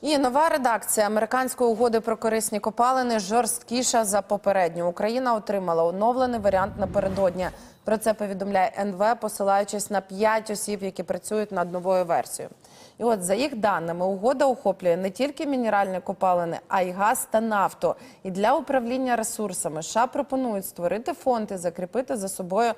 І нова редакція американської угоди про корисні копалини жорсткіша за попередню. Україна отримала оновлений варіант напередодні. Про це повідомляє НВ, посилаючись на п'ять осіб, які працюють над новою версією. І от за їх даними, угода охоплює не тільки мінеральні копалини, а й газ та нафту. І для управління ресурсами США пропонують створити фонд і закріпити за собою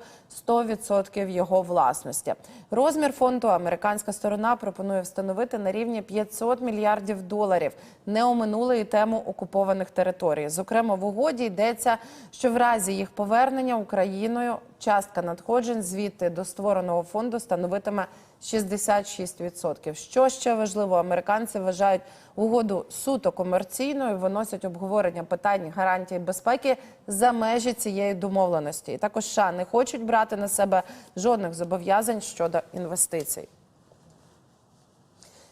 100% його власності. Розмір фонду американська сторона пропонує встановити на рівні 500 мільярдів доларів. Не оминули і тему окупованих територій. Зокрема, в угоді йдеться, що в разі їх повернення Україною частка надходжень звідти до створеного фонду становитиме 66%. Що ще важливо, американці вважають угоду суто комерційною, виносять обговорення питань гарантії безпеки за межі цієї домовленості. І також США не хочуть брати на себе жодних зобов'язань щодо інвестицій.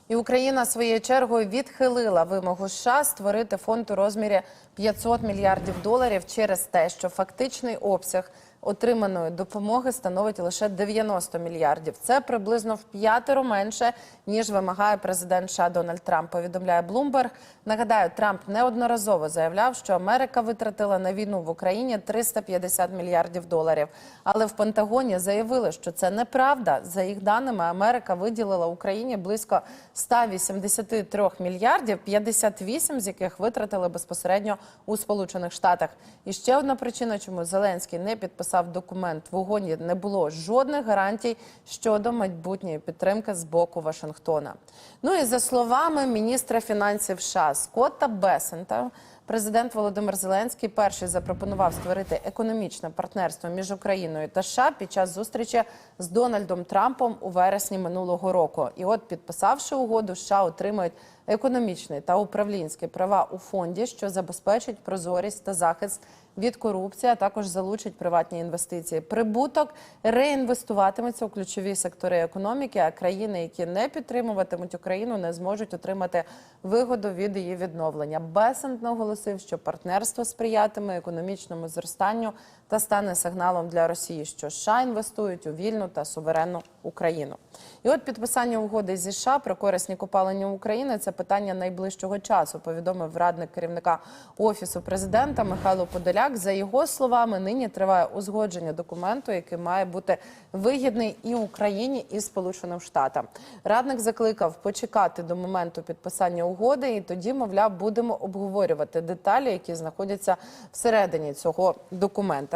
І Україна своєю чергою відхилила вимогу США створити фонд у розмірі 500 мільярдів доларів через те, що фактичний обсяг отриманої допомоги становить лише 90 мільярдів. Це приблизно в п'ятеро менше ніж вимагає президент США Дональд Трамп. Повідомляє Блумберг. Нагадаю, Трамп неодноразово заявляв, що Америка витратила на війну в Україні 350 мільярдів доларів. Але в Пентагоні заявили, що це неправда. За їх даними, Америка виділила Україні близько 183 мільярдів, 58 з яких витратили безпосередньо у Сполучених Штатах. І ще одна причина, чому Зеленський не підписав документ в угоні, не було жодних гарантій щодо майбутньої підтримки з боку Вашингтона. Ну і за словами міністра фінансів США Скотта Бесента. Президент Володимир Зеленський перший запропонував створити економічне партнерство між Україною та США під час зустрічі з Дональдом Трампом у вересні минулого року. І от, підписавши угоду, США отримають економічні та управлінські права у фонді, що забезпечить прозорість та захист від корупції, а також залучить приватні інвестиції. Прибуток реінвестуватиметься у ключові сектори економіки. А країни, які не підтримуватимуть Україну, не зможуть отримати вигоду від її відновлення. Бесент наголосив, що партнерство сприятиме економічному зростанню та стане сигналом для Росії, що США інвестують у вільну та суверенну Україну. І от підписання угоди зі США про корисні копалення України це питання найближчого часу. Повідомив радник керівника офісу президента Михайло Подоляк. За його словами, нині триває узгодження документу, який має бути вигідний і Україні, і Сполученим Штатам. Радник закликав почекати до моменту підписання угоди, і тоді, мовляв, будемо обговорювати деталі, які знаходяться всередині цього документа.